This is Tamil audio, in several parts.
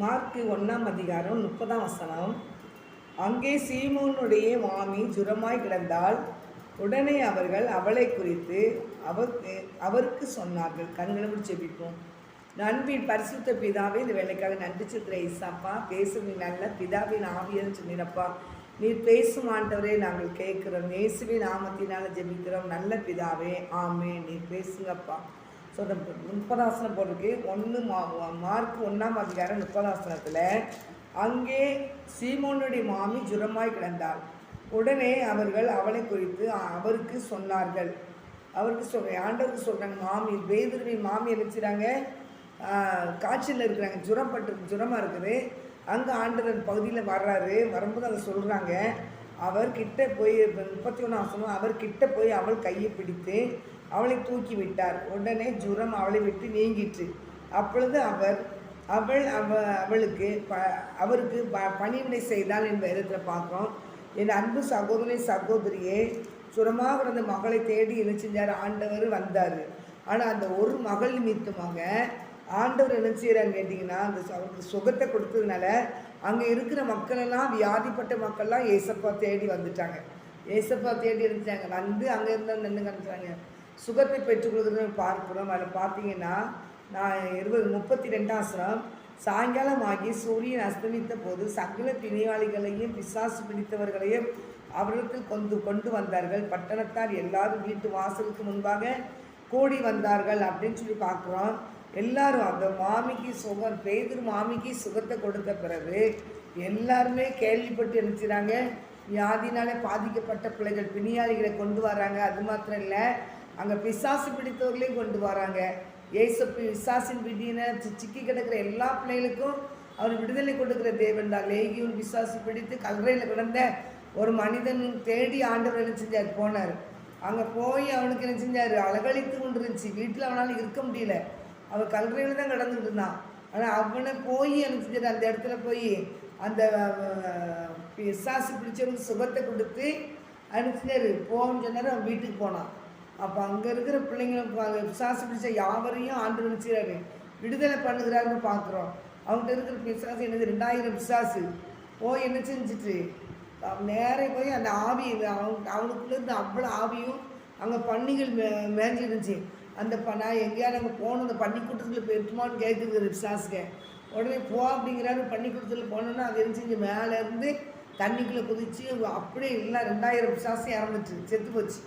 மார்க்கு ஒன்றாம் அதிகாரம் முப்பதாம் வசனம். அங்கே சீமோனுடைய மாமி ஜுரமாய் கிடந்தால் உடனே அவர்கள் அவளை குறித்து அவருக்கு அவருக்கு சொன்னார்கள். கண்களை ஜெபிப்போம். நண்பின் பரிசுத்த பிதாவே இந்த வேலைக்காக நன்றி சித்திர இசாப்பா பேசும் நீ நல்ல பிதாவின் ஆவியன்னு சொன்னீரப்பா. நீர் பேசும் ஆண்டவரே நாங்கள் கேட்குறோம். இயேசுவின் நாமத்தினால ஜெபிக்கிறோம். நல்ல பிதாவே ஆமே நீ பேசுங்கப்பா. சொல்ற முப்பதாசனம் போட்டிருக்கு. ஒன்று மா மார்க் ஒன்றாம் அதிகாரம் முப்பதாசனத்தில் அங்கே சீமோனுடைய மாமி ஜுரமாய் கிடந்தாள். உடனே அவர்கள் அவளை குறித்து அவருக்கு சொன்னார்கள். அவருக்கு சொல்கிறேன் ஆண்டவருக்கு சொல்கிறாங்க மாமி பேதுருவி மாமி நினச்சிறாங்க காய்ச்சலில் இருக்கிறாங்க ஜுரம் பட்டு ஜுரமாக இருக்குது. அங்கே ஆண்டவர் பகுதியில் வர்றாரு. வரும்போது அதை சொல்கிறாங்க அவர் கிட்ட போய் முப்பத்தி ஒன்று ஆசனம் அவர் கிட்ட போய் அவள் கையை பிடித்து அவளை தூக்கி விட்டார். உடனே ஜுரம் அவளை விட்டு நீங்கிற்று. அப்பொழுது அவர் அவள் அவ அவளுக்கு ப அவருக்கு ப பணிவிடை செய்தாள் என்ற இடத்துல பார்க்குறோம். என் அன்பு சகோதரி சகோதரியே சுரமாக கிடந்த மகளை தேடி என்ன செஞ்சார் ஆண்டவர் வந்தார். ஆனால் அந்த ஒரு மகள் நிமித்தமாக ஆண்டவர் என்ன செய்கிறான்னு கேட்டிங்கன்னா அந்த அவருக்கு சுகத்தை கொடுத்ததுனால அங்கே இருக்கிற மக்களெல்லாம் வியாதிப்பட்ட மக்கள்லாம் ஏசப்பா தேடி வந்துட்டாங்க. ஏசப்பா தேடி இருந்துட்டாங்க வந்து அங்கே இருந்தால் நின்று காமிச்சாங்க சுகத்தை பெற்றுக்கொள்கிறத பார்க்கிறோம். அதில் பார்த்தீங்கன்னா நான் இருபது முப்பத்தி ரெண்டாம் சாயங்காலம் ஆகி சூரியன் அஸ்தமித்த போது சகல பிணியாளிகளையும் பிசாசு பிடித்தவர்களையும் அவர்களுக்கு கொண்டு கொண்டு வந்தார்கள். பட்டணத்தார் எல்லாரும் வீட்டு வாசலுக்கு முன்பாக கூடி வந்தார்கள் அப்படின்னு சொல்லி பார்க்குறோம். எல்லாரும் அந்த மாமிக்கு சுகம் பேதர் மாமிக்கு சுகத்தை கொடுத்த பிறகு எல்லாருமே கேள்விப்பட்டு நினச்சிறாங்க வியாதினாலே பாதிக்கப்பட்ட பிள்ளைகள் பிணியாளிகளை கொண்டு வராங்க அது மாத்திரம் இல்லை. அங்கே பிசாசு பிடித்தவர்களையும் கொண்டு வராங்க. ஏசு விசாசின் பிடியின சிக்கி கிடக்கிற எல்லா பிள்ளைகளுக்கும் அவர் விடுதலை கொடுக்கிற தேவன் தான் லேகியும் பிசாசு பிடித்து கல்றையில் கிடந்த ஒரு மனிதன் தேடி ஆண்டவர் என்ன செஞ்சார்? போனார். அங்கே போய் அவனுக்கு என்ன செஞ்சார்? அலகழித்து கொண்டு இருந்துச்சு வீட்டில் அவனால் இருக்க முடியல. அவன் கல்றையில் தான் கிடந்துட்டு இருந்தான். ஆனால் அவனை போய் என்ன செஞ்சார்? அந்த இடத்துல போய் அந்த பிசாசு பிடிச்சவனுக்கு சுகத்தை கொடுத்து அனுப்பிச்சார் போகணும்னு சொன்னார் அவன் வீட்டுக்கு போனான். அப்போ அங்கே இருக்கிற பிள்ளைங்களும் அங்கே பிசாசு பிடிச்ச யாவரையும் ஆண்டு நினச்சிக்கிறாரு. விடுதலை பண்ணுகிறாருன்னு பார்க்குறோம் அவங்ககிட்ட இருக்கிற பிசாசு என்னது? ரெண்டாயிரம் பிசாசு. போய் என்ன செஞ்சுட்டு? அவன் நேரே போய் அந்த ஆவி அவன் அவனுக்குள்ளேருந்து அவ்வளோ ஆவியும் அங்கே பன்னிகள் மே மேஞ்சி இருந்துச்சு அந்த ப நான் எங்கேயாவது அங்கே போகணும். அந்த பன்னி கூட்டத்தில் போயிருட்டுமான்னு கேட்குறது பிசாசுக்கு. உடனே போ அப்படிங்கிறாரு. பன்னி கூட்டத்தில் போனோன்னா அது என்ன செஞ்சு? மேலேருந்து தண்ணிக்குள்ளே குதிச்சு அப்படியே இல்லை ரெண்டாயிரம் பிசாசு இறந்துச்சு. செத்து போச்சு.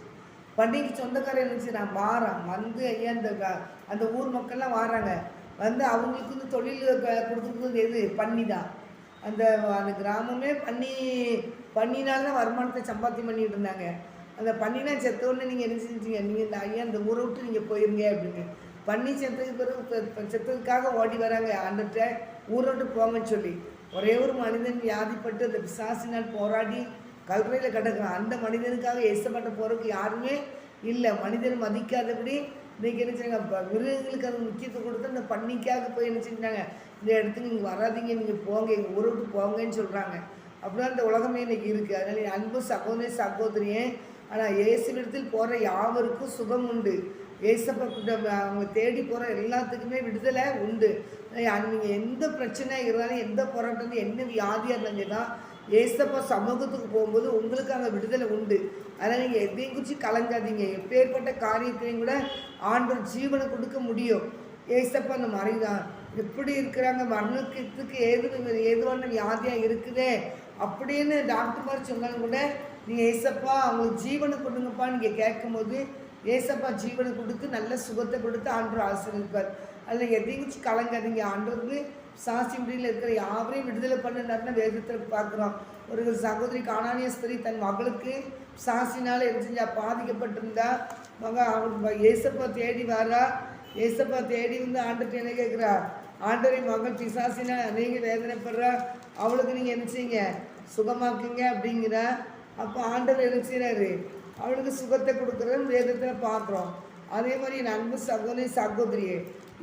பண்டிகைக்கு சொந்தக்காரர் இருந்துச்சு நான் வாரேன். வந்து ஐயா அந்த க- அந்த ஊர் மக்கள்லாம் வாராங்க. வந்து அவங்களுக்கு வந்து தொழில் க- கொடுத்துருக்குறது எது? பண்ணி தான். அந்த அந்த கிராமமே பன்னி பண்ணினால தான் வருமானத்தை சம்பாத்தியம் பண்ணிட்டு இருந்தாங்க. அந்த பன்னினா செத்தோடனே நீங்கள் என்ன செஞ்சீங்க? நீங்கள் இந்த ஐயா இந்த ஊரை விட்டு நீங்கள் போயிருங்க அப்படின்னு. பன்னி செத்ததுக்கு பிறகு செத்ததுக்காக ஓடி வராங்க. ஆண்டுகிட்ட ஊரை விட்டு போங்கன்னு சொல்லி. ஒரே ஒரு மனிதன் வியாதிப்பட்டு அந்த பிசாசினால் போராடி கல்றையில் கிடக்குறான் அந்த மனிதனுக்காக ஏசப்பட்ட போகிறதுக்கு யாருமே இல்லை. மனிதன் மதிக்காதபடி இன்றைக்கி என்ன செய்யுங்க மிருகங்களுக்கு அது முக்கியத்துவம் கொடுத்து அந்த பன்னிக்காக போய் என்ன செஞ்சாங்க இந்த இடத்துக்கு நீங்கள் வராதீங்க நீங்கள் போங்க எங்கள் ஊரை விட்டு போங்கன்னு சொல்கிறாங்க அப்படிதான் இந்த உலகமே இன்றைக்கி இருக்குது அதனால் என் அன்பு சகோதரி சகோதரியே ஆனால் இயேசுவிடத்தில் போகிற யாவருக்கும் சுகம் உண்டு. ஏசப்பட்ட அவங்க தேடி போகிற எல்லாத்துக்குமே விடுதலை உண்டு. நீங்கள் எந்த பிரச்சனை இருந்தாலும் எந்த போராட்டம் என்ன வியாதியாக இருந்தாலும் தான் ஏசப்பா சமூகத்துக்கு போகும்போது உங்களுக்கு அங்கே விடுதலை உண்டு. அதனால் நீங்கள் எதையும் குறித்து கலங்காதீங்க. எப்பேற்பட்ட காரியத்தையும் கூட ஆண்டவர் ஜீவனை கொடுக்க முடியும். ஏசப்பா அந்த மாதிரி தான் எப்படி இருக்கிறாங்க? மரணத்துக்கு ஏது ஏதுவான வியாதியாக இருக்குதே. அப்படின்னு டாக்டர் மாதிரி சொன்னாலும் கூட நீங்கள் ஏசப்பா அவங்களுக்கு ஜீவனை கொடுங்கப்பா நீங்கள் கேட்கும்போது ஏசப்பா ஜீவனை கொடுத்து நல்ல சுகத்தை கொடுத்து ஆண்டவர் ஆசிரியப்பார் அதில் எதையும் வச்சு கலங்காதீங்க. ஆண்டவருக்கு சாசி முடியில் இருக்கிற யாவரையும் விடுதலை பண்ணினார்னு வேதத்தில் பார்க்குறோம். ஒரு சகோதரி காணானிய ஸ்திரீ தன் மகளுக்கு சாசினால் என்ன செஞ்சா? பாதிக்கப்பட்டிருந்தா. மக அவங்க ஏசப்பா தேடி வரா. ஏசப்பா தேடி வந்து ஆண்டர்கிட்ட என்ன கேட்குறா ஆண்டரை மகள் பிசாசினா அநேக வேதனைப்படுறா. அவளுக்கு நீங்கள் என்ன செய்யுங்க? சுகமாக்குங்க அப்படிங்கிறா. அப்போ ஆண்டவர் என்ன செய்கிறாரு அவளுக்கு சுகத்தை கொடுக்குறேன்னு வேதத்தில் பார்க்குறோம். அதே மாதிரி என் அன்பு சகோதரி சகோதரியே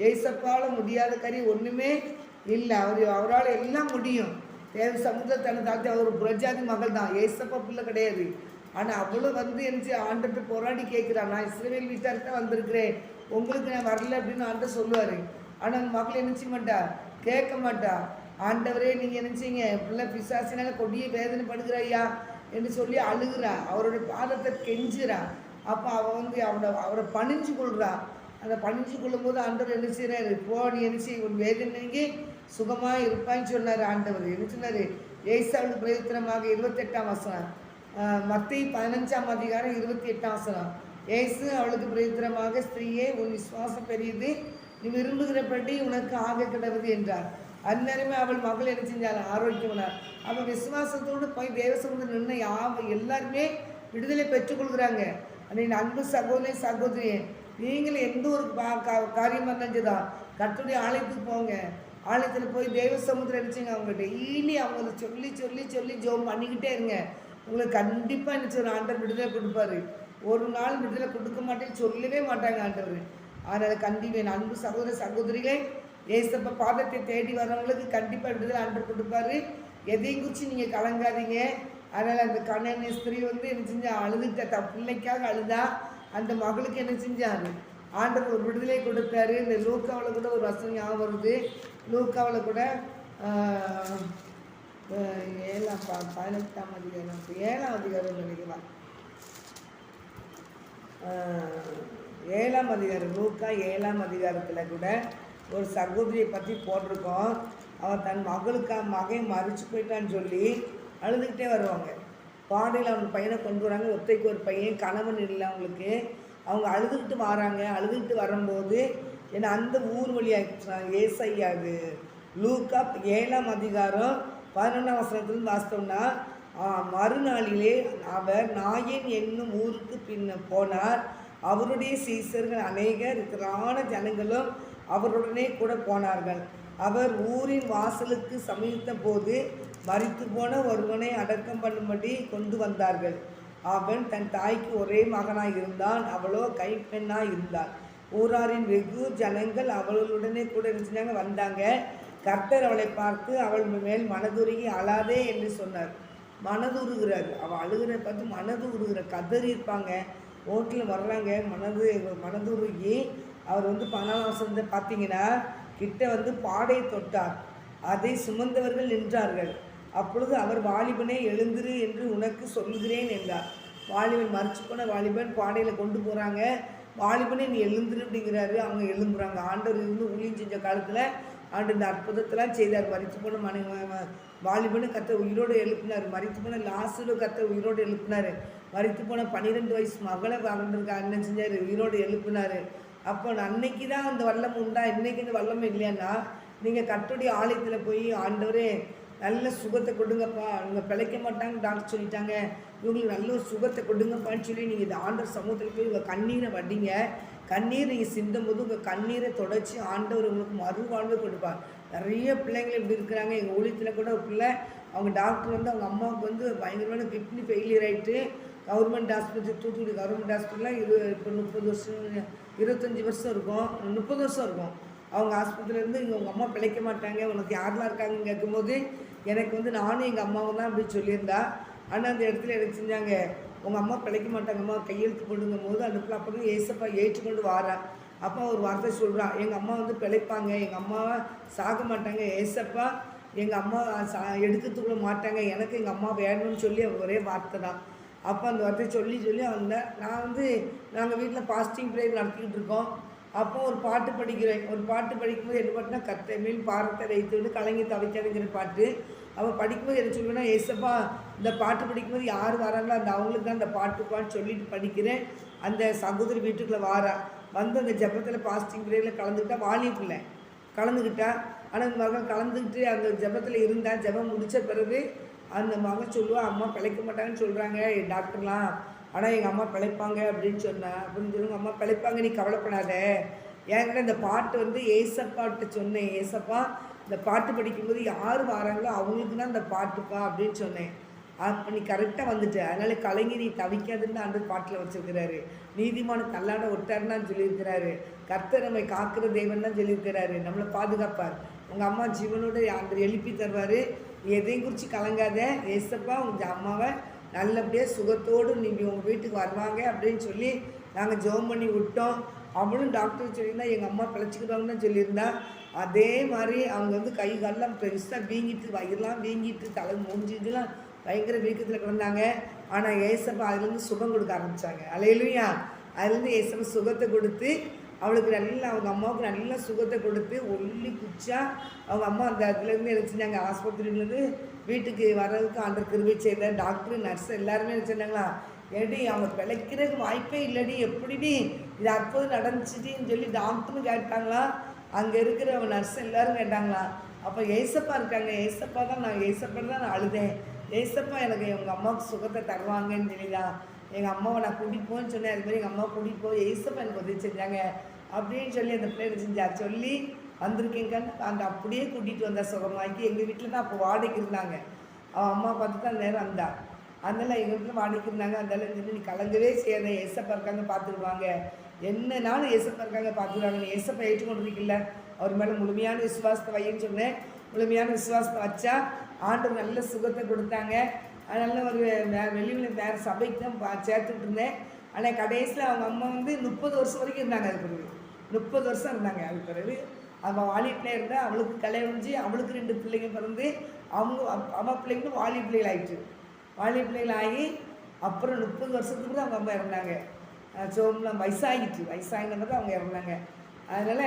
ஏசப்பால முடியாத கறி ஒன்றுமே இல்லை அவர் அவரால் எல்லாம் முடியும். தேவ சமுத்திரத்தனை தாழ்த்தி அவர் புரஜாதி மகள் தான். ஏசப்பா பிள்ளை கிடையாது. ஆனால் அவளும் வந்து என்ன ஆண்டுட்டு போராடி கேட்குறா நான் இஸ்ரேல் வீட்டார்கிட்ட வந்திருக்கிறேன். உங்களுக்கு நான் வரல அப்படின்னு ஆண்டு சொல்லுவார். ஆனால் அந்த மகள் என்ன செய்ய மாட்டா? கேட்க மாட்டா. ஆண்டவரே நீங்கள் நினச்சிங்க பிள்ளை பிசாசினால கொடிய வேதனைப்படுகிற ஐயா என்று சொல்லி அழுகிறா. அவரோட பாதத்தை கெஞ்சுறா. அப்போ அவள் வந்து அவனை அவரை பணிஞ்சு கொள்கிறா அதை பணிஞ்சு கொள்ளும்போது ஆண்டவர் என்ன செய்கிறாரு போ நீ என்ன செய்ய உன் வேதனைக்கு சுகமாக இருப்பான்னு சொன்னார் ஆண்டவர். என்ன சொன்னார்? ஏசாவுக்கு பிரயோத்தனமாக இருபத்தெட்டாம் வசனம். மத்திய பதினஞ்சாம் அதிகாரம் இருபத்தி எட்டாம் வசனம். ஏசு அவளுக்கு பிரயோத்தனமாக ஸ்திரீயே உன் விசுவாசம் பெரியது. நீ விரும்புகிறபடி உனக்கு ஆக கிடவது என்றார். அந்நேரமே அவள் மகள் என்ன செஞ்சாள்? ஆரோக்கியமானார் அவள் விசுவாசத்தோடு போய் தேவசமுதிரம் நின்று யாவ எல்லாருமே விடுதலை பெற்றுக்கொள்கிறாங்க. அன்னைக்கு அன்பு சகோதரி சகோதரியே நீங்களும் எந்த ஒரு பா- காரியமாக இருந்தாலும் கத்துடைய ஆலயத்துக்கு போங்க. ஆலயத்தில் போய் தெய்வ சமுத்திரம் அடிச்சுங்க அவங்க டெய்லி அவங்கள சொல்லி சொல்லி சொல்லி ஜோம் பண்ணிக்கிட்டே இருங்க. உங்களுக்கு கண்டிப்பாக என்ன ஒரு ஆண்டவர் விடுதலை கொடுப்பாரு. ஒரு நாள் விடுதலை கொடுக்க மாட்டேன்னு சொல்லவே மாட்டாங்க ஆண்டவர். அதனால் கண்டிப்பாக அன்பு சகோதர சகோதரிகளே ஏசப்ப பாதத்தை தேடி வரவங்களுக்கு கண்டிப்பாக விடுதலை ஆண்டவர் கொடுப்பாரு. எதையும் குறித்து நீங்கள் கலங்காதீங்க. அதனால் அந்த கண்ணன் ஸ்திரீ வந்து என்ன செஞ்சு அழுதுட்ட த பிள்ளைக்காக அழுதா அந்த மகளுக்கு என்ன செஞ்சார்? ஆண்டவர் ஒரு விடுதலை கொடுத்தாரு. இந்த லூக்காவில் கூட ஒரு வசனம் ஞாபகம் வருது. லூக்காவில் கூட ஏழாம் பதினெட்டாம் அதிகாரம் ஏழாம் அதிகாரம் நினைக்கலாம் ஏழாம் அதிகாரம் லூக்கா ஏழாம் அதிகாரத்தில் கூட ஒரு சகோதரியை பற்றி போட்டிருக்கோம். அவன் தன் மகளுக்கா மகன் மறிச்சு போயிட்டான்னு சொல்லி அழுதுகிட்டே வருவாங்க. பாடையில் அவங்க பையனை கொண்டு வராங்க. ஒத்தைக்கு ஒரு பையன் கணவன் இல்லை அவங்களுக்கு. அவங்க அழுதுகிட்டு வராங்க. அழுதுகிட்டு வரும்போது ஏன்னா அந்த ஊர் வழியாக ஏசையா அது லூக்கா ஏழாம் அதிகாரம் பதினொன்றாம் வசனத்துலேருந்து வாசித்தோம்னா மறுநாளிலே அவர் நாயன் என்னும் ஊருக்கு பின்ன போனார். அவருடைய சீசர்கள் அநேகர் திரான ஜனங்களும் அவருடனே கூட போனார்கள். அவர் ஊரின் வாசலுக்கு சமீபித்த போது மறித்து போன ஒருவனை அடக்கம் பண்ணும்படி கொண்டு வந்தார்கள். அவன் தன் தாய்க்கு ஒரே மகனாய் இருந்தான் அவளோ கைப்பெண்ணாய் இருந்தாள். ஊராரின் வெகு ஜனங்கள் அவளுடனே கூட இருந்தாங்க வந்தாங்க. கர்த்தர் அவளை பார்த்து அவள் மேல் மனதுருகி அழாதே என்று சொன்னார். மனதுருகிறார். அவள் அழுகிறத பார்த்து மனது உருகிற கதறி இருப்பாங்க. ஓட்டில் வர்றாங்க. மனது மனதுருகி அவர் வந்து பணவாசந்த பார்த்தீங்கன்னா கிட்ட வந்து பாடை தொட்டார். அதை சுமந்தவர்கள் நின்றார்கள். அப்பொழுது அவர் வாலிபனே எழுந்திரு என்று உனக்கு சொல்கிறேன் என்றார். வாலிபன் மறைச்சு போன வாலிபன் பாடையில் கொண்டு போகிறாங்க வாலிபனே நீ எழுந்துரு அப்படிங்கிறாரு. அவங்க எழும்புறாங்க. ஆண்டவர் இருந்து ஊழியம் செஞ்ச காலத்தில் ஆண்டு இந்த அற்புதத்தெல்லாம் செய்தார். மறித்து போன மனை வாலிபனு கத்த உயிரோடு எழுப்பினார். மறித்து போன லாஸ்டில் கத்த உயிரோடு எழுப்பினார். மறித்து போன பன்னிரெண்டு வயசு மகளை வாழ்ந்திருக்க அண்ணன் செஞ்சார். உயிரோடு எழுப்பினார். அப்போ அன்னைக்கு தான் அந்த வல்லம் உண்டா? இன்னைக்கு இந்த வல்லம் இல்லையான்னா நீங்கள் கட்டுடைய ஆலயத்தில் போய் ஆண்டவரே நல்ல சுகத்தை கொடுங்கப்பா. இவங்க பிழைக்க மாட்டாங்க டாக்டர் சொல்லிட்டாங்க. இவங்களுக்கு நல்ல ஒரு சுகத்தை கொடுங்கப்பான்னு சொல்லி நீங்கள் இந்த ஆண்டவர் சமூகத்தில் போய் உங்கள் கண்ணீரை வடிங்க. கண்ணீர் நீங்கள் சிந்தும் போது உங்கள் கண்ணீரை தொடச்சி ஆண்டவர் உங்களுக்கு மறுவாழ்வு கொடுப்பார். நிறைய பிள்ளைங்கள் இப்படி இருக்கிறாங்க. எங்கள் ஊழியத்தில் கூட ஒரு பிள்ளை அவங்க டாக்டர் வந்து அவங்க அம்மாவுக்கு வந்து பயங்கரமான கிட்னி ஃபெயிலியர் ஆகிட்டு கவர்மெண்ட் ஹாஸ்பிட்டல் தூத்துக்குடி கவர்மெண்ட் ஹாஸ்பிட்டலில் இரு இப்போ முப்பது வருஷம் இருபத்தஞ்சி வருஷம் இருக்கும். முப்பது வருஷம் இருக்கும். அவங்க ஆஸ்பத்திரியிலேருந்து இங்கே உங்கள் அம்மா பிழைக்க மாட்டாங்க உனக்கு யாரெல்லாம் இருக்காங்கன்னு கேட்கும்போது எனக்கு வந்து நானும் எங்கள் அம்மாவும் தான் அப்படி சொல்லியிருந்தா. ஆனால் அந்த இடத்துல எனக்கு செஞ்சாங்க? உங்கள் அம்மா பிழைக்க மாட்டாங்கம்மா கையெழுத்து போடுங்கும் போது அந்த பிள்ளை அப்போ ஏசப்பா ஏற்றுக்கொண்டு வாரா. அப்பா ஒரு வார்த்தை சொல்கிறான் எங்கள் அம்மா வந்து பிழைப்பாங்க எங்கள் அம்மாவை சாக மாட்டாங்க ஏசப்பா எங்கள் அம்மா சா எடுக்கிறதுக்குள்ள மாட்டாங்க எனக்கு எங்கள் அம்மா வேணும்னு சொல்லி ஒரே வார்த்தை தான். அப்போ அந்த வார்த்தையை சொல்லி சொல்லி அவங்க நான் வந்து நாங்கள் வீட்டில் பாஸ்டிங் ப்ரேயர் நடத்திக்கிட்டு இருக்கோம். அப்போ ஒரு பாட்டு படிக்கிறேன். ஒரு பாட்டு படிக்கும்போது என்ன பாட்டுனா கத்தமிழ் மேல் பாரத்தை வைத்து விட்டு கலங்கி தவிக்காதுங்கிற பாட்டு. அவள் படிக்கும்போது என்ன சொல்லுவேன்னா ஏசப்பா இந்த பாட்டு படிக்கும்போது யார் வராங்களோ அந்த அவங்களுக்கு தான் அந்த பாட்டுப்பான்னு சொல்லிட்டு படிக்கிறேன். அந்த சகோதரி வீட்டுக்குள்ளே வாரா. வந்து அந்த ஜெபத்தில் பாஸ்டிங் பிரேயரில் கலந்துக்கிட்டா வாலி பிள்ளை கலந்துக்கிட்டா. ஆனால் அந்த மகன் கலந்துக்கிட்டு அந்த ஜெபத்தில் இருந்தால் ஜெபம் முடித்த பிறகு அந்த மகன் சொல்லுவாள் அம்மா பிழைக்க மாட்டாங்கன்னு சொல்கிறாங்க டாக்டர்லாம் ஆனால் எங்கள் அம்மா பிழைப்பாங்க அப்படின்னு சொன்னேன் அப்படின்னு சொல்லுங்க அம்மா பிழைப்பாங்க நீ கவலைப்படாத. ஏன்னா இந்த பாட்டு வந்து ஏசப்பாட்ட சொன்னேன் ஏசப்பா. இந்த பாட்டு படிக்கும்போது யார் வராங்களோ அவங்களுக்கு தான் இந்த பாட்டுப்பா அப்படின்னு சொன்னேன். அப்போ நீ கரெக்டாக வந்துட்ட. அதனால கலைஞர் நீ தவிக்காதுன்னு அந்த பாட்டில் வச்சிருக்கிறாரு. நீதிமான தள்ளாட ஒட்டாருன்னு சொல்லியிருக்கிறாரு. கர்த்தர் நம்மை காக்கிற தெய்வம் தான் சொல்லியிருக்கிறாரு. நம்மளை பாதுகாப்பார். உங்கள் அம்மா ஜீவனோட அந்த எழுப்பி தருவார். எதையும் குறித்து கலங்காத. ஏசப்பா உங்கள் அம்மாவை நல்லபடியாக சுகத்தோடு நீங்கள் உங்கள் வீட்டுக்கு வருவாங்க அப்படின்னு சொல்லி நாங்கள் ஜெபம் பண்ணி விட்டோம். அவளும் டாக்டர் சொல்லியிருந்தா எங்கள் அம்மா பிழைச்சிக்கிட்டாங்கன்னு சொல்லியிருந்தா. அதே மாதிரி அவங்க வந்து கை காலெல்லாம் பெருசாக வீங்கிட்டு வயிறுலாம் வீங்கிட்டு தலை மூஞ்சிட்டுலாம் பயங்கர வீக்கத்தில் கிடந்தாங்க. ஆனால் ஏசப்பா அதுலேருந்து சுகம் கொடுக்க ஆரம்பித்தாங்க அலையிலையா. அதுலேருந்து ஏசப்பா சுகத்தை கொடுத்து அவளுக்கு நல்லா அவங்க அம்மாவுக்கு நல்ல சுகத்தை கொடுத்து ஒல்லி குச்சா அவங்க அம்மா அந்த இடத்துலேருந்து என்ன செஞ்சாங்க? ஆஸ்பத்திரியிலேருந்து வீட்டுக்கு வர்றதுக்கு அந்த கிருபி செய்த டாக்டர் நர்ஸ் எல்லாருமே என்ன ஏடி அவங்க பிழைக்கிறதுக்கு வாய்ப்பே இல்லடி எப்படிடி? இது அப்போது நடந்துச்சுடின்னு சொல்லி டாக்டரும் கேட்டாங்களா? அங்கே இருக்கிற நர்ஸ் எல்லாரும் கேட்டாங்களா? அப்போ ஏசப்பா இருக்காங்க. ஏசப்பா தான் நான் ஏசப்பா தான் நான் அழுதேன். ஏசப்பா எனக்கு எங்கள் அம்மாவுக்கு சுகத்தை தருவாங்கன்னு சொல்லிதான் எங்கள் அம்மாவை நான் கூட்டிகிட்டு போன்னு சொன்னேன். அது மாதிரி எங்கள் அம்மா கூட்டிகிட்டு போய் ஏசப்பா எனக்கு உதவி செஞ்சாங்க. அப்படின்னு சொல்லி அந்த பிள்ளைங்க செஞ்சா சொல்லி வந்திருக்கீங்கன்னு அந்த அப்படியே கூட்டிகிட்டு வந்தா சுகமாக்கி எங்கள் வீட்டில் தான் அப்போ வாடகைக்கு இருந்தாங்க. அவன் அம்மா பார்த்து தான் நேரம் வந்தா. அதனால எங்கள் வீட்டில் வாடகைக்கு இருந்தாங்க. அதனால சொல்லி நீ கலங்கவே செய்யாத. எசப்பா இருக்காங்க பார்த்துருவாங்க. என்னனாலும் எசப்பா இருக்காங்க பார்த்துருவாங்க. பார்த்துக்குவாங்க கொண்டு ஏற்றுக்கொண்டிருக்கல அவர் மேலே முழுமையான விசுவாசத்தை வையன்னு சொன்னேன். முழுமையான விசுவாசத்தை வச்சா ஆண்டு நல்ல சுகத்தை கொடுத்தாங்க. அதனால ஒரு வெளியில் வேறு சபைக்கு தான் சேர்த்துக்கிட்டு சேர்த்துட்டு இருந்தேன். ஆனால் கடைசியில் அவங்க அம்மா வந்து முப்பது வருஷம் வரைக்கும் இருந்தாங்க. அது பிறகு முப்பது வருஷம் இருந்தாங்க. அது பிறகு அவள் வாலிப்பிள்ளை இருந்தால் அவளுக்கு கல்யாணம் முடிஞ்சு அவளுக்கு ரெண்டு பிள்ளைங்க பிறந்து அவங்க அப்- பிள்ளைங்களும் வாலி பிள்ளைகள் ஆகிட்டு வாலி பிள்ளைகள் ஆகி அப்புறம் முப்பது வருஷத்துக்கு கூட அவங்க அம்மா இறந்தாங்க. சோம்லாம் வயசாகிட்டு வயசாகினது அவங்க இறந்தாங்க. அதனால்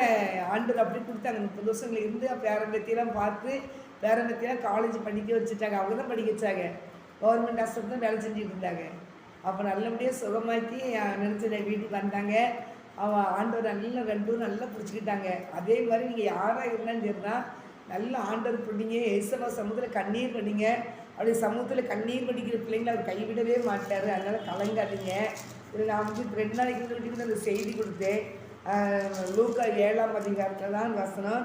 ஆண்டவர் அப்படி கொடுத்தாங்க. முப்பது வருஷங்கள் இருந்து பேரம்பத்தியெல்லாம் பார்த்து பேரம்பத்தியெல்லாம் காலேஜ் படிக்க வச்சுட்டாங்க. அவங்க தான் படிக்க வச்சாங்க. கவர்மெண்ட் ஹாஸ்பிட்டல் தான் வேலை செஞ்சுட்டு இருந்தாங்க. அப்போ நல்லபடியாக சுகமாக்கி நினச்ச வீட்டுக்கு வந்தாங்க. அவன் ஆண்டவர் நல்ல ரெண்டு பேரும் நல்லா பிடிச்சிக்கிட்டாங்க. அதே மாதிரி நீங்கள் யாராக இருந்தாலும் சரி நல்லா ஆண்டவர் பிடிங்க. ஏசவா சமூகத்தில் கண்ணீர் பண்ணிங்க அப்படி சமூகத்தில் கண்ணீர் படிக்கிற பிள்ளைங்களை அவர் கைவிடவே மாட்டார். அதனால் கலங்காதீங்க. இது நான் வந்து ரெண்டு நாளைக்கு முன்னாடி அந்த செய்தி கொடுத்தேன். லூக்கா ஏழாம் அதிகாரத்தில் தான் வசனம்.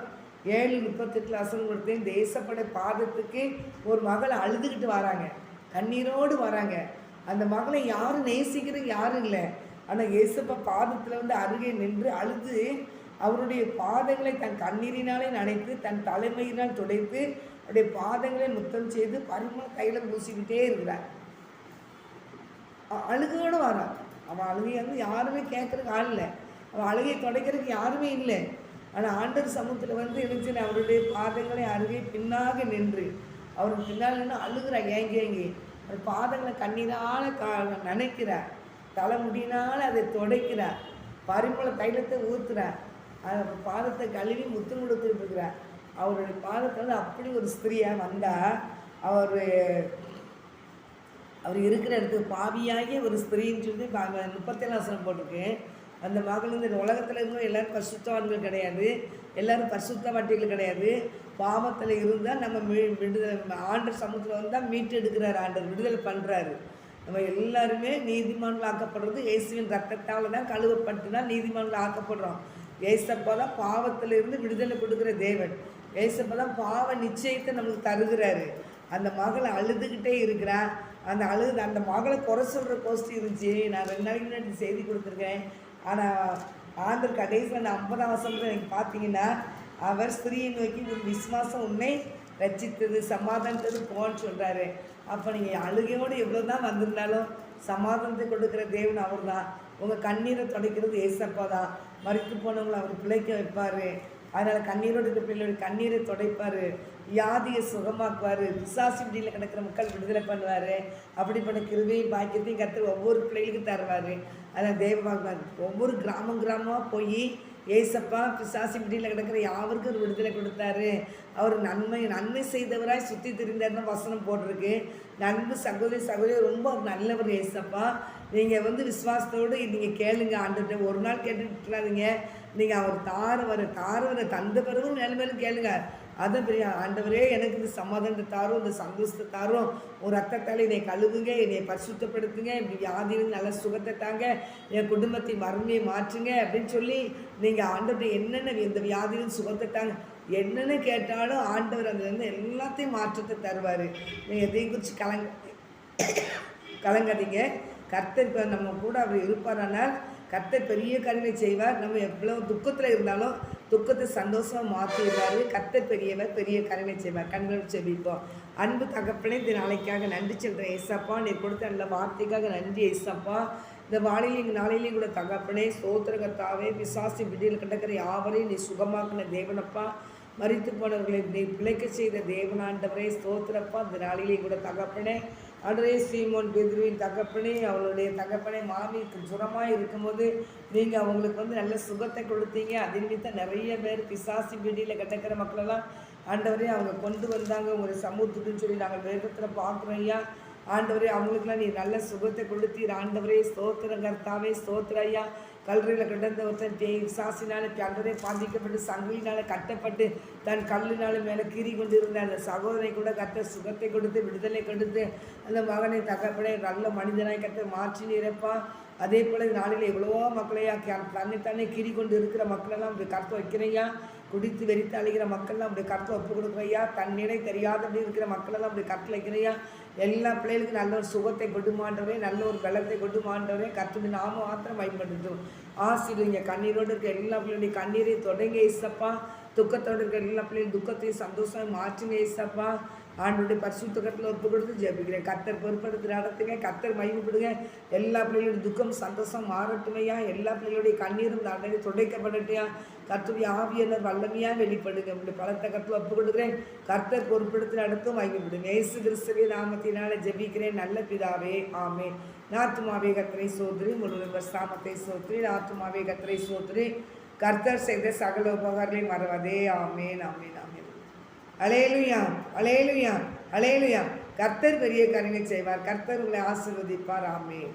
ஏழு முப்பத்தெட்டு வசனம் கொடுத்தேன். தேசப்படை பாதத்துக்கு ஒரு மகளை அழுதுகிட்டு வராங்க. கண்ணீரோடு வராங்க. அந்த மகளை யாரும் நேசிக்கிறது யாரும் இல்லை. ஆனால் இயேசப்பா பாதத்தில் வந்து அருகே நின்று அழுது அவருடைய பாதங்களை தன் கண்ணீரினாலே நனைத்து தன் தலைமையினால் துடைத்து அவருடைய பாதங்களை முத்தம் செய்து பரிமள கையில் பூசிக்கிட்டே இருக்கிறார். அ- அழுகையோடு வரான். அவன் அழுகையை வந்து யாருமே கேட்குறதுக்கு ஆள் இல்லை. அவன் அழுகையை துடைக்கிறதுக்கு யாருமே இல்லை. ஆனால் ஆண்டர் சமூகத்தில் வந்து இருந்துச்சு அவருடைய பாதங்களை அருகே பின்னாக நின்று அவர் பின்னால் நின்று அழுகிறார். ஏங்கி ஏங்கி? அந்த பாதங்களை கண்ணீரால் கா நினைக்கிறார். தலைமுடினால் அதை துடைக்கிறார். பரிமள தைலத்தை ஊற்றுறார் அதை பாதத்தை கழுவி முத்தம் கொடுத்துட்டு இருக்கிறார். அவருடைய பாதத்தில் அப்படி ஒரு ஸ்திரியாக வந்தால் அவர் அவர் இருக்கிற இடத்துக்கு பாவியாகிய ஒரு ஸ்திரீன்னு சொல்லி பா- முப்பத்தேழாம் வசனம் போட்டிருக்கு. அந்த மகள் இந்த உலகத்தில் இருந்தும் எல்லோரும் பரிசுத்தவான்கள் கிடையாது. எல்லோரும் பரிசுத்த வாட்டிகள் கிடையாது. பாவத்தில் இருந்தால் நம்ம மீ- விடுதலை ஆண்டர் சமூகத்தில் வந்தால் மீட்டு எடுக்கிறார் ஆண்டர் விடுதலை பண்ணுறாரு நம்ம எல்லாருமே நீதிமான்கள் ஆக்கப்படுறது இயேசுவின் ரத்தத்தால் தான் கழுவப்பட்டு தான் நீதிமான்கள் ஆக்கப்படுறோம் ஏசப்பா தான் பாவத்தில் இருந்து விடுதலை கொடுக்குற தேவன். ஏசப்பா தான் பாவ நிச்சயத்தை நமக்கு தருகிறாரு. அந்த மகளை அழுதுகிட்டே இருக்கிறான். அந்த அழுது அந்த மகளை குறை சொல்கிற கோஷ்டி இருந்துச்சு. நான் ரெண்டு நாளைக்கு முன்னாடி செய்தி கொடுத்துருக்கேன். ஆனால் ஆந்திர கடைசியில் அந்த ஐம்பதாம் வருஷத்தில் எனக்கு பார்த்தீங்கன்னா அவர் ஸ்திரீயை நோக்கி ஒரு விஸ்வாசம் உன்னை ரச்சித்தது சமாதானத்தது போன்னு சொல்கிறாரு அப்போ நீங்கள் அழுகையோடு எவ்வளோ தான் வந்திருந்தாலும் சமாதானத்தை கொடுக்குற தேவன் அவர் தான் உங்கள் கண்ணீரை துடைக்கிறது ஏசப்பா தான். மறுத்து போனவங்களை அவர் பிழைக்க வைப்பார். அதனால் கண்ணீரோடு இருக்கிற பிள்ளையோட கண்ணீரை துடைப்பார். வியாதியை சுகமாக்குவார். விசாசி பிடியில் கிடக்கிற மக்கள் விடுதலை பண்ணுவார். அப்படிப்பட்ட கிருவையும் பாக்கியத்தையும் கற்று ஒவ்வொரு பிள்ளைகளுக்கும் தருவார். அதனால் தேவபாகுவார் ஒவ்வொரு கிராமம் கிராமமாக போய் ஏசப்பா பிசாசி பிடியில் கிடக்கிற யாவருக்கும் ஒரு விடுதலை கொடுத்தாரு. அவர் நன்மை நன்மை செய்தவராய் சுற்றி திரிந்தார்னு வசனம் போட்டிருக்கு. நண்பு சகோதரி சகோதரி ரொம்ப ஒரு நல்லவர் ஏசப்பா. நீங்கள் வந்து விசுவாசத்தோடு நீங்கள் கேளுங்க ஆண்டுகிட்ட ஒரு நாள் கேட்டுட்டு விட்டுறாதீங்க நீங்கள் அவர் தாரவரை தாரவரை தந்த பிறகு மேலும் மேலும் கேளுங்க. அதான் பெரிய ஆண்டவரே எனக்கு இந்த சமாதானத்தை தாரும் இந்த சந்தோஷத்தை தாரும். ஒரு ரத்தத்தால் என்னை கழுவுங்க என்னை பரிசுத்தப்படுத்துங்க இப்படி வியாதியில் நல்ல சுகத்தை தாங்க என் குடும்பத்தை மருமையை மாற்றுங்க அப்படின்னு சொல்லி நீங்கள் ஆண்டவர் என்னென்ன இந்த வியாதியின் சுகத்தை தாங்க என்னென்ன கேட்டாலும் ஆண்டவர் அதுலேருந்து எல்லாத்தையும் மாற்றத்தை தருவார். நீங்கள் எதையும் குறித்து கலங்க கலங்காதீங்க. கர்த்தர் இப்போ நம்ம கூட அவர் இருப்பாரானால் கர்த்தர் பெரிய கருணை செய்வார். நம்ம எவ்வளோ துக்கத்தில் இருந்தாலும் துக்கத்தை சந்தோஷமாக மாற்றிடுவாரு கத்த பெரியவர் பெரிய கருணை செய்வார். கண்கள் செவிப்போம் அன்பு தகப்பனே இந்த நாளைக்காக நன்றி சொல்கிறேன் ஏசப்பா நீ கொடுத்த நல்ல வார்த்தைக்காக நன்றி ஏசப்பா. இந்த வானிலையும் நாளையிலையும் கூட தகப்பனே சோத்திரகத்தாவே விசாசி பிசாசி விடியில் கிடக்கிற யாவரையும் நீ சுகமாக்கின தேவனப்பா. மறித்து போனவர்களை நீ பிழைக்க செய்த தேவனாண்டவரே ஸ்தோத்திரப்பா. இந்த நாளிலேயும் கூட தகப்பனே அன்றே ஸ்ரீமோன் பெதுருவின் தகப்பனே அவளுடைய தகப்பனே மாமிக்கு சுரமாக இருக்கும்போது நீங்கள் அவங்களுக்கு வந்து நல்ல சுகத்தை கொடுத்தீங்க. அது நிமித்தம் நிறைய பேர் பிசாசி பீடியில் கிடக்கிற மக்களெல்லாம் ஆண்டவரே அவங்க கொண்டு வந்தாங்க. உங்களுடைய சமூகத்துக்குன்னு சொல்லி நாங்கள் வேகத்தில் பார்க்குறோம் ஐயா. ஆண்டவரே அவங்களுக்குலாம் நீ நல்ல சுகத்தை கொடுத்தீர். ஆண்டவரே ஸ்தோத்திரங்கர்த்தாவே ஸ்தோத்திர ஐயா. கல்லறையில் கிடந்த ஒருத்தன் தேய் சாசினால அன்றரே பாதிக்கப்பட்டு சங்கிலினால் கட்டப்பட்டு தன் கல்லினால் மேலே கீறி கொண்டு இருந்த அந்த சகோதரை கூட கத்த சுகத்தை கொடுத்து விடுதலை கொடுத்து அந்த மகனை தகப்பனை நல்ல மனிதனாய் கத்த மாற்றி நிரப்பா அதே போல் இந்த நாளில் எவ்வளவோ மக்களையா தன்னைத்தானே தன்னை கீறி கொண்டு இருக்கிற மக்களெல்லாம் அப்படி கருத்து வைக்கிறையா குடித்து வெறித்து அழுகிற மக்கள்லாம் அப்படி கருத்து ஒப்பு கொடுக்குறையா தன்னிடை தெரியாதபடி இருக்கிற மக்களெல்லாம் அப்படி கருத்து வைக்கிறையா எல்லா பிள்ளைகளுக்கும் நல்ல ஒரு சுகத்தை கொண்டு மாண்டவரே நல்ல ஒரு பலத்தை கொண்டு மாண்டவரே. கற்றுட்டு நாம மாத்திரம் பயன்படுத்தும். ஆசிரியங்க கண்ணீரோடு இருக்க எல்லா பிள்ளைகளுடைய கண்ணீரை தொடங்கி ஏசப்பா. துக்கத்தோடு இருக்க எல்லா பிள்ளைகளும் துக்கத்தையும் சந்தோஷம் மாற்றினே ஏசப்பா. ஆண்டுடைய பரிசுத்தகத்தில் ஒப்பு கொடுத்து ஜெபிக்கிறேன். கத்தர் பொறுப்படுத்துகிற நடத்துங்க கத்தர் மகிமைப்படுங்க. எல்லா பிள்ளைகளுடைய துக்கம் சந்தோஷம் மாறட்டுமையா? எல்லா பிள்ளைகளுடைய கண்ணீரும் நடந்து துடைக்கப்படட்டையா கத்துடைய ஆவியனர் வல்லமையாக வெளிப்படுங்க. உங்களுடைய பலத்த கருத்தில் ஒப்பு கொடுக்குறேன். கர்த்தர் பொறுப்படுத்தி நடத்தும் மகிமைப்படுங்க. ஏசு கிறிஸ்துவே நாமத்தினால ஜெபிக்கிறேன். நல்ல பிதாவே ஆமே நாத்துமாவே கத்திரை சோதரி முழுவதும் சாமத்தை சோத்ரி நாத்துமாவே கத்திரை சோத்ரி கர்த்தர் செய்த சகல உபகாரங்களையும் மறவதே. ஆமேன் ஆமேன் ஆமேன். அலையலுயாம் அலையலுயாம் அலையலுயாம் கர்த்தர் பெரிய கருணை செய்வார். கர்த்தர் உங்களை ஆசீர்வதிப்பார். ஆமே